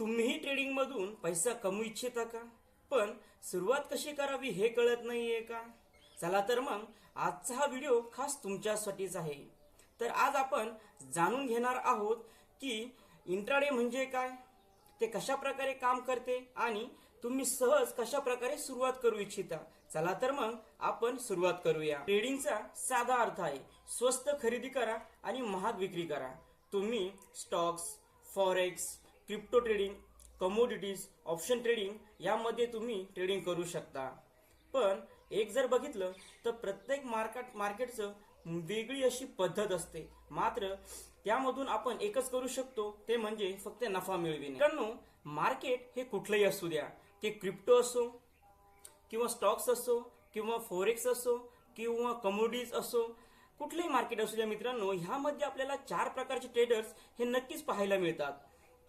तुम्हीही ट्रेडिंगमधून पैसा कमवू इच्छिता का? पण सुरुवात कशी करावी हे कळत नाहीये का? चला तर मग आजचा हा व्हिडिओ खास तुमच्यासाठीच आहे. तर आज आपण जाणून घेणार आहोत की इंट्राडे म्हणजे काय? ते कशा प्रकारे काम करते आणि तुम्ही सहज कशा प्रकारे सुरुवात करू इच्छिता? चला तर मग आपण सुरुवात करूया. ट्रेडिंगचा साधा अर्थ आहे स्वस्त खरेदी करा आणि महाग विक्री करा. तुम्ही stocks forex crypto trading commodities option trading यामध्ये तुम्ही ट्रेडिंग करू शकता. पण एक जर बघितलं तर प्रत्येक मार्केट मार्केटचं वेगळी अशी पद्धत असते. मात्र त्यामधून आपण एकच करू शकतो ते म्हणजे फक्त नफा मिळविणे. मित्रांनो मार्केट हे कुठलंही असू द्या. ते क्रिप्टो असो किंवा स्टॉक्स असो किंवा फॉरेक्स असो किंवा कमोडिटीज असो कुठलंही मार्केट असू द्या मित्रांनो ह्यामध्ये आपल्याला चार प्रकारचे ट्रेडर्स हे नक्कीच पाहायला मिळतात.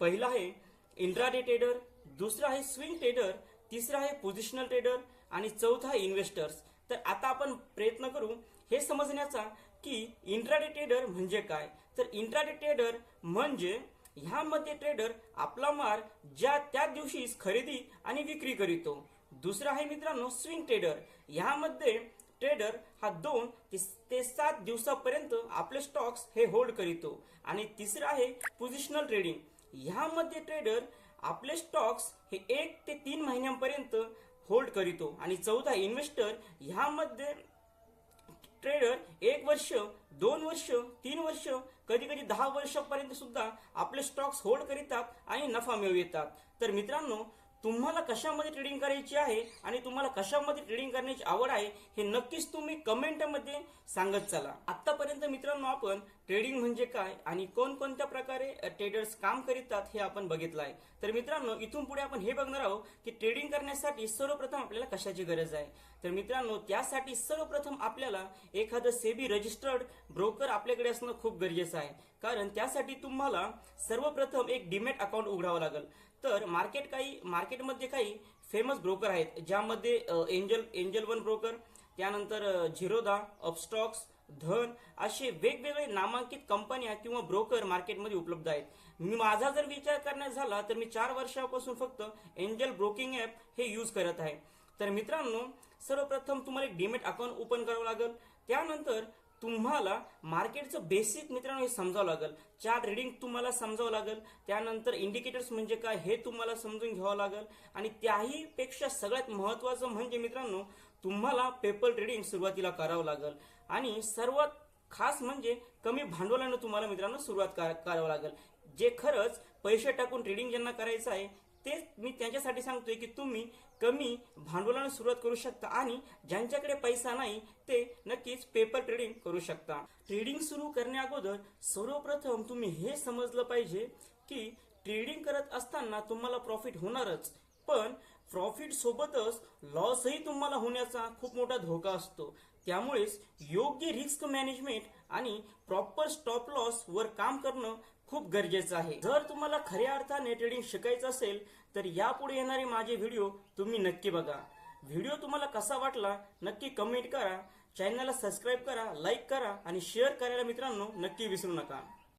पहिला आहे इंट्राडे ट्रेडर दुसरा आहे स्विंग ट्रेडर तिसरा आहे पोझिशनल ट्रेडर आणि चौथा आहे इन्व्हेस्टर्स. तर आता आपण प्रयत्न करू हे समजण्याचा की इंट्राडे ट्रेडर म्हणजे काय? तर इंट्राडे ट्रेडर म्हणजे ह्यामध्ये ट्रेडर आपला माल ज्या त्या दिवशीच खरेदी आणि विक्री करीतो. दुसरा आहे मित्रांनो स्विंग ट्रेडर ह्यामध्ये ट्रेडर हा दोन ते सात दिवसापर्यंत आपले स्टॉक्स हे होल्ड करीतो. आणि तिसरा आहे पोझिशनल ट्रेडिंग. ह्यामध्ये ट्रेडर आपले स्टॉक्स हे एक ते तीन महिन्यांपर्यंत होल्ड करीतो. आणि चौथा इन्व्हेस्टर ह्यामध्ये ट्रेडर एक वर्ष दोन वर्ष तीन वर्ष कधी कधी दहा वर्षापर्यंत सुद्धा आपले स्टॉक्स होल्ड करीतात आणि नफा मिळवितात तर मित्रांनो तुम्हाला कशामध्ये ट्रेडिंग करायची आहे आणि तुम्हाला कशामध्ये ट्रेडिंग करण्याची आवड आहे हे नक्कीच तुम्ही कमेंटमध्ये सांगत चला. आतापर्यंत मित्रांनो आपण ट्रेडिंग म्हणजे काय आणि कोणकोणत्या प्रकारे ट्रेडर्स काम करीतात हे आपण बघितलं आहे. तर मित्रांनो इथून पुढे आपण हे बघणार आहोत की ट्रेडिंग करण्यासाठी सर्वप्रथम आपल्याला कशाची गरज आहे? तर मित्रांनो त्यासाठी सर्वप्रथम आपल्याला एखादं सेबी रजिस्टर्ड ब्रोकर आपल्याकडे असणं खूप गरजेचं आहे. कारण त्यासाठी तुम्हाला सर्वप्रथम एक डीमेट अकाउंट उघडावं लागेल. तर मार्केट काही मार्केटमध्ये काही फेमस ब्रोकर आहेत ज्यामध्ये एंजल एंजल वन ब्रोकर त्यानंतर झिरोदा अपस्टॉक्स धन असे वेगवेगळे नामांकित कंपन्या किंवा ब्रोकर मार्केटमध्ये उपलब्ध आहेत. मी माझा जर विचार करण्यात झाला तर मी चार वर्षापासून फक्त एंजल ब्रोकिंग ॲप हे यूज करत आहे. तर मित्रांनो सर्वप्रथम तुम्हाला एक डीमेट अकाउंट ओपन करावं लागेल. त्यानंतर तुम्हाला मार्केटचं बेसिक मित्रांनो हे समजावं लागेल. चार्ट रिडिंग तुम्हाला समजावं लागेल. त्यानंतर इंडिकेटर्स म्हणजे काय हे तुम्हाला समजून घ्यावं लागेल. आणि त्याही पेक्षा सगळ्यात महत्वाचं म्हणजे मित्रांनो तुम्हाला पेपर ट्रेडिंग सुरुवातीला करावं लागेल. आणि सर्वात खास म्हणजे कमी भांडवलानं तुम्हाला मित्रांनो सुरुवात करावं लागेल. जे खरंच पैसे टाकून ट्रेडिंग ज्यांना करायचं आहे तेच मी त्यांच्यासाठी सांगतोय की तुम्ही कमी भांडवलाने सुरुवात करू शकता आणि ज्यांच्याकडे पैसा नाही ते नक्कीच पेपर ट्रेडिंग करू शकता. ट्रेडिंग सुरू करण्या अगोदर सर्वप्रथम तुम्ही हे समजलं पाहिजे की ट्रेडिंग करत असताना तुम्हाला प्रॉफिट होणारच पण प्रॉफिट सोबतच लॉसही तुम्हाला होण्याचा खूप मोठा धोका असतो. त्यामुळेच योग्य रिस्क मॅनेजमेंट आणि प्रॉपर स्टॉप लॉस वर काम करणं खूप गरजेचं आहे. जर तुम्हाला खऱ्या अर्थाने ट्रेडिंग शिकायचं असेल तर यापुढे येणारे माझे व्हिडिओ तुम्ही नक्की बघा. व्हिडिओ तुम्हाला कसा वाटला नक्की कमेंट करा. चॅनलला सबस्क्राईब करा लाईक करा आणि शेअर करायला मित्रांनो नक्की विसरू नका.